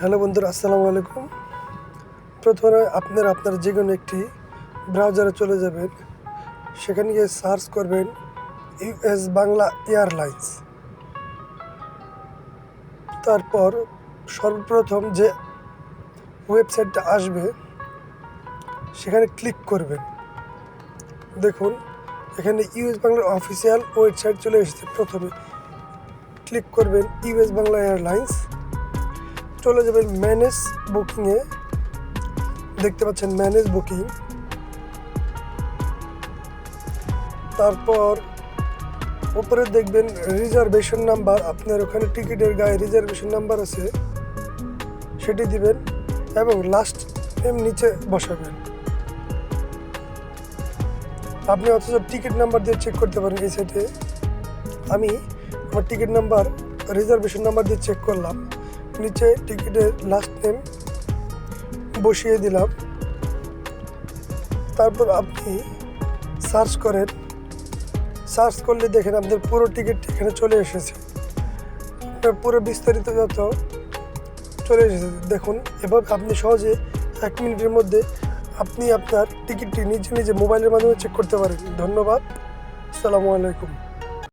Hello বন্ধুরা, আসসালামু আলাইকুম। প্রথমে আপনারা আপনার যে কোনো একটি ব্রাউজারে চলে যাবেন। সেখানে গিয়ে সার্চ করবেন ইউএস বাংলা এয়ারলাইন্স তারপর সর্বপ্রথম যে ওয়েবসাইটটা আসবে, সেখানে ক্লিক করবেন। দেখুন, এখানে ইউএস বাংলার অফিসিয়াল ওয়েবসাইট চলে এসেছে। প্রথমে ক্লিক করবেন ইউএস বাংলা এয়ারলাইন্স চলে যাবেন ম্যানেজ বুকিংয়ে। দেখতে পাচ্ছেন ম্যানেজ বুকিং। তারপর উপরে দেখবেন রিজার্ভেশন নাম্বার। আপনার ওখানে টিকিটের গায়ে রিজার্ভেশন নাম্বার আছে। সেটি দিবেন এবং লাস্ট নেম নিচে বসাবেন। আপনি অথচ টিকিট নাম্বার দিয়ে চেক করতে পারেন এই সাইটে আমি আমার টিকিট নাম্বার, রিজার্ভেশন নাম্বার দিয়ে চেক করলাম। নিচে টিকিটের লাস্ট নেম বসিয়ে দিলাম। তারপর আপনি সার্চ করেন। সার্চ করলে দেখেন আপনার পুরো টিকিট এখানে চলে এসেছে। পুরো বিস্তারিত যত চলে এসেছে। দেখুন এবং আপনি সহজে এক মিনিটের মধ্যে আপনি আপনার টিকিটটি নিজে নিজে মোবাইলের মাধ্যমে চেক করতে পারেন। ধন্যবাদ। আসসালামু আলাইকুম।